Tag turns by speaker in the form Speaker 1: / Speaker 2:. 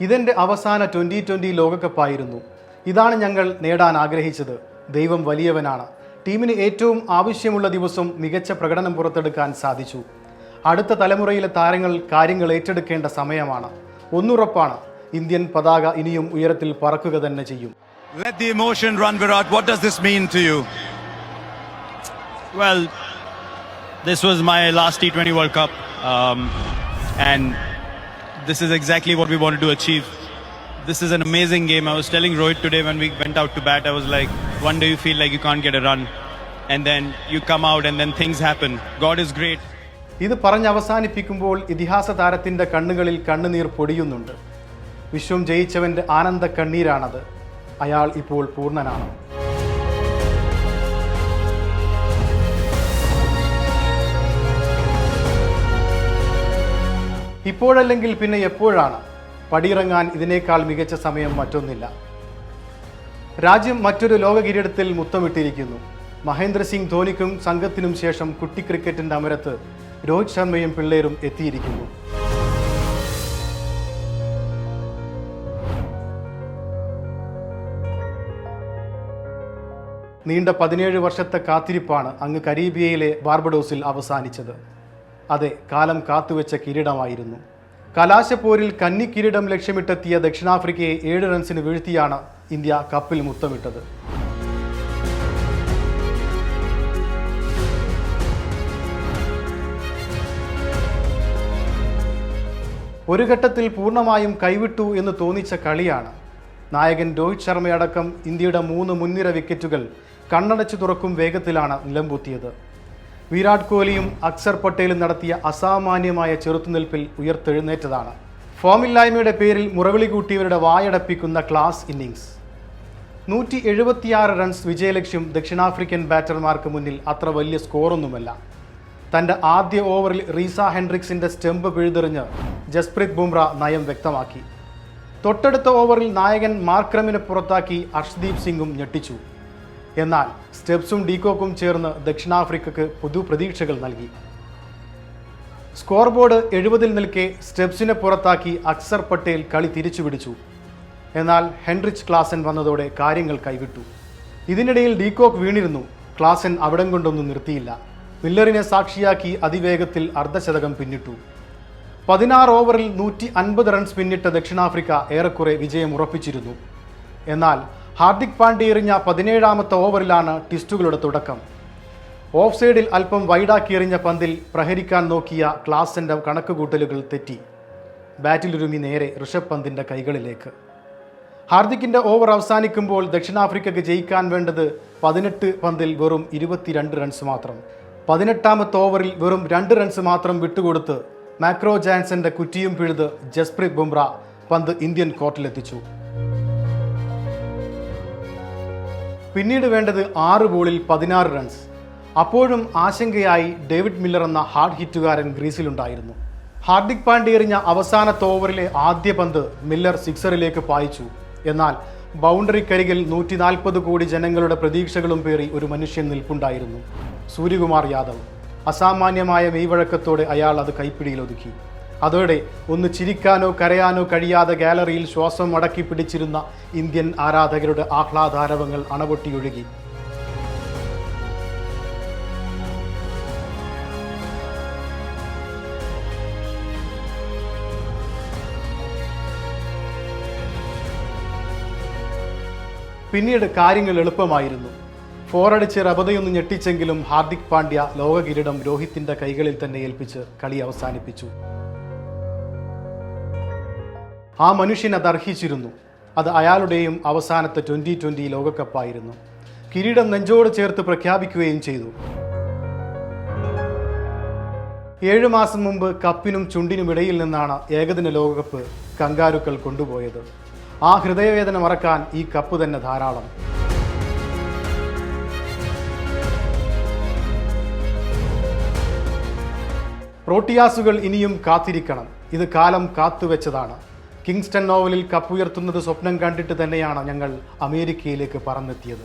Speaker 1: ഇതെന്റെ അവസാന twenty twenty ലോകകപ്പായിരുന്നു. ഇതാണ് ഞങ്ങൾ നേടാൻ ആഗ്രഹിച്ചത്. ദൈവം വലിയവനാണ്. ടീമിന് ഏറ്റവും ആവശ്യമുള്ള ദിവസം മികച്ച പ്രകടനം പുറത്തെടുക്കാൻ സാധിച്ചു. അടുത്ത തലമുറയിലെ താരങ്ങൾ കാര്യങ്ങൾ ഏറ്റെടുക്കേണ്ട സമയമാണ്. ഒന്നുറപ്പാണ് ഇന്ത്യൻ പതാക ഇനിയും ഉയരത്തിൽ പറക്കുക തന്നെ ചെയ്യും.
Speaker 2: Let the emotion run, Virat. What does this mean to you?
Speaker 3: Well, this was my last T20 World Cup, um, and this is exactly what we wanted to achieve. This is an amazing game. I was telling Rohit today when we went out to bat, I was like, one day you feel like you can't get a run, and then you come out, and then things happen. God is great.
Speaker 1: ഇത് പറഞ്ഞ് അവസാനിപ്പിക്കുമ്പോൾ ഇതിഹാസ താരത്തിന്റെ കണ്ണുകളിൽ കണ്ണുനീർ പൊടിയുന്നുണ്ട് വിശ്വം ജയിച്ചവന്റെ ആനന്ദ കണ്ണീരാണത് അയാൾ ഇപ്പോൾ പൂർണനാണ്. ഇപ്പോഴല്ലെങ്കിൽ പിന്നെ എപ്പോഴാണ്? പടിയിറങ്ങാൻ ഇതിനേക്കാൾ മികച്ച സമയം മറ്റൊന്നില്ല. രാജ്യം മറ്റൊരു ലോക കിരീടത്തിൽ മുത്തമിട്ടിരിക്കുന്നു. മഹേന്ദ്ര സിംഗ് ധോണിക്കും സംഘത്തിനും ശേഷം കുട്ടി ക്രിക്കറ്റിന്റെ അമരത്ത് രോഹിത് ശർമ്മയും പിള്ളേരും എത്തിയിരിക്കുന്നു. നീണ്ട പതിനേഴ് വർഷത്തെ കാത്തിരിപ്പാണ് അങ്ങ് കരീബിയയിലെ ബാർബഡോസിൽ അവസാനിച്ചത്. അതെ കാലം കാത്തുവെച്ച കിരീടമായിരുന്നു. കലാശപ്പോരിൽ കന്നി കിരീടം ലക്ഷ്യമിട്ടെത്തിയ ദക്ഷിണാഫ്രിക്കയെ ഏഴ് റൺസിന് വീഴ്ത്തിയാണ് ഇന്ത്യ കപ്പിൽ മുത്തമിട്ടത്. ഒരു ഘട്ടത്തിൽ പൂർണമായും കൈവിട്ടു എന്ന് തോന്നിച്ച കളിയാണ്. നായകൻ രോഹിത് ശർമ്മയടക്കം ഇന്ത്യയുടെ മൂന്ന് മുൻനിര വിക്കറ്റുകൾ കണ്ണടച്ചു തുറക്കും വേഗത്തിലാണ് നിലംപൊത്തിയത്. വിരാട് കോഹ്ലിയും അക്സർ പട്ടേലും നടത്തിയ അസാമാന്യമായ ചെറുത്തുനിൽപ്പിൽ ഉയർത്തെഴുന്നേറ്റതാണ്. ഫോമില്ലായ്മയുടെ പേരിൽ മുറവിളി കൂട്ടിയവരുടെ വായടപ്പിക്കുന്ന ക്ലാസ് ഇന്നിങ്സ് നൂറ്റി എഴുപത്തിയാറ് റൺസ് വിജയലക്ഷ്യം ദക്ഷിണാഫ്രിക്കൻ ബാറ്റർമാർക്ക് മുന്നിൽ അത്ര വലിയ സ്കോറൊന്നുമല്ല. തന്റെ ആദ്യ ഓവറിൽ റീസ ഹെൻഡ്രിക്സിന്റെ സ്റ്റെമ്പ് പിഴുതെറിഞ്ഞ് ജസ്പ്രീത് ബുംറ നയം വ്യക്തമാക്കി. തൊട്ടടുത്ത ഓവറിൽ നായകൻ മാർക്രമിനെ പുറത്താക്കി അർഷ്ദീപ് സിംഗും ഞെട്ടിച്ചു. എന്നാൽ സ്റ്റെപ്സും ഡീകോക്കും ചേർന്ന് ദക്ഷിണാഫ്രിക്കക്ക് പുതുപ്രതീക്ഷകൾ നൽകി. സ്കോർ ബോർഡ് എഴുപതിൽ നിൽക്കെ സ്റ്റെപ്സിനെ പുറത്താക്കി അക്സർ പട്ടേൽ കളി തിരിച്ചുപിടിച്ചു. എന്നാൽ ഹെൻറിച്ച് ക്ലാസൻ വന്നതോടെ കാര്യങ്ങൾ കൈവിട്ടു. ഇതിനിടയിൽ ഡീകോക്ക് വീണിരുന്നു. ക്ലാസൻ അവിടം കൊണ്ടൊന്നും നിർത്തിയില്ല. മില്ലറിനെ സാക്ഷിയാക്കി അതിവേഗത്തിൽ അർദ്ധശതകം പിന്നിട്ടു. പതിനാറ് ഓവറിൽ നൂറ്റി അൻപത് റൺസ് പിന്നിട്ട ദക്ഷിണാഫ്രിക്ക ഏറെക്കുറെ വിജയം ഉറപ്പിച്ചിരുന്നു. എന്നാൽ ഹാർദിക് പാണ്ഡ്യ എറിഞ്ഞ പതിനേഴാമത്തെ ഓവറിലാണ് ടിസ്റ്റുകളുടെ തുടക്കം. ഓഫ് സൈഡിൽ അല്പം വൈഡാക്കി എറിഞ്ഞ പന്തിൽ പ്രഹരിക്കാൻ നോക്കിയ ക്ലാസിന്റെ കണക്കുകൂട്ടലുകൾ തെറ്റി. ബാറ്റിലുരുമി നേരെ ഋഷഭ് പന്തിന്റെ കൈകളിലേക്ക്. ഹാർദിക്കിന്റെ ഓവർ അവസാനിക്കുമ്പോൾ ദക്ഷിണാഫ്രിക്കയ്ക്ക് ജയിക്കാൻ വേണ്ടത് പതിനെട്ട് പന്തിൽ വെറും ഇരുപത്തിരണ്ട് റൺസ് മാത്രം. പതിനെട്ടാമത്തെ ഓവറിൽ വെറും രണ്ട് റൺസ് മാത്രം വിട്ടുകൊടുത്ത് മാക്രോ ജാൻസന്റെ കുറ്റിയും പിഴുത് ജസ്പ്രീത് ബുംറ പന്ത് ഇന്ത്യൻ കോർട്ടിലെത്തിച്ചു. പിന്നീട് വേണ്ടത് ആറ് ബോളിൽ പതിനാറ് റൺസ് അപ്പോഴും ആശങ്കയായി ഡേവിഡ് മില്ലർ എന്ന ഹാർഡ് ഹിറ്റുകാരൻ ഗ്രീസിലുണ്ടായിരുന്നു. ഹാർദിക് പാണ്ഡ്യ എറിഞ്ഞ അവസാനത്തെ ഓവറിലെ ആദ്യ പന്ത് മില്ലർ സിക്സറിലേക്ക് പായിച്ചു. എന്നാൽ ബൗണ്ടറിക്കരികിൽ നൂറ്റി നാൽപ്പത് കോടി ജനങ്ങളുടെ പ്രതീക്ഷകളും പേറി ഒരു മനുഷ്യൻ നിൽപ്പുണ്ടായിരുന്നു. സൂര്യകുമാർ യാദവ്. അസാമാന്യമായ മെയ്വഴക്കത്തോടെ അയാൾ അത് കൈപ്പിടിയിൽ ഒതുക്കി. അതോടെ ഒന്ന് ചിരിക്കാനോ കരയാനോ കഴിയാതെ ഗാലറിയിൽ ശ്വാസം അടക്കി പിടിച്ചിരുന്ന ഇന്ത്യൻ ആരാധകരുടെ ആഹ്ലാദാരവങ്ങൾ അണപൊട്ടിയൊഴുകി. പിന്നീട് കാര്യങ്ങൾ എളുപ്പമായിരുന്നു. ഫോറടിച്ച് റബതയൊന്ന് ഞെട്ടിച്ചെങ്കിലും ഹാർദിക് പാണ്ഡ്യ ലോകകിരീടം രോഹിത്തിന്റെ കൈകളിൽ തന്നെ ഏൽപ്പിച്ച് കളി അവസാനിപ്പിച്ചു. ആ മനുഷ്യൻ അത് അർഹിച്ചിരുന്നു. അത് അയാളുടെയും അവസാനത്തെ ട്വന്റി ട്വന്റി ലോകകപ്പായിരുന്നു. കിരീടം നെഞ്ചോട് ചേർത്ത് പ്രഖ്യാപിക്കുകയും ചെയ്തു. ഏഴു മാസം മുമ്പ് കപ്പിനും ചുണ്ടിനും ഇടയിൽ നിന്നാണ് ഏകദിന ലോകകപ്പ് കങ്കാരുക്കൾ കൊണ്ടുപോയത്. ആ ഹൃദയവേദന മറക്കാൻ ഈ കപ്പ് തന്നെ ധാരാളം. പ്രോട്ടിയാസുകൾ ഇനിയും കാത്തിരിക്കണം. ഇത് കാലം കാത്തുവെച്ചതാണ്. കിങ്സ്റ്റൺ നോവലിൽ കപ്പുയർത്തുന്നത് സ്വപ്നം കണ്ടിട്ട് തന്നെയാണ് ഞങ്ങൾ അമേരിക്കയിലേക്ക് പറന്നെത്തിയത്.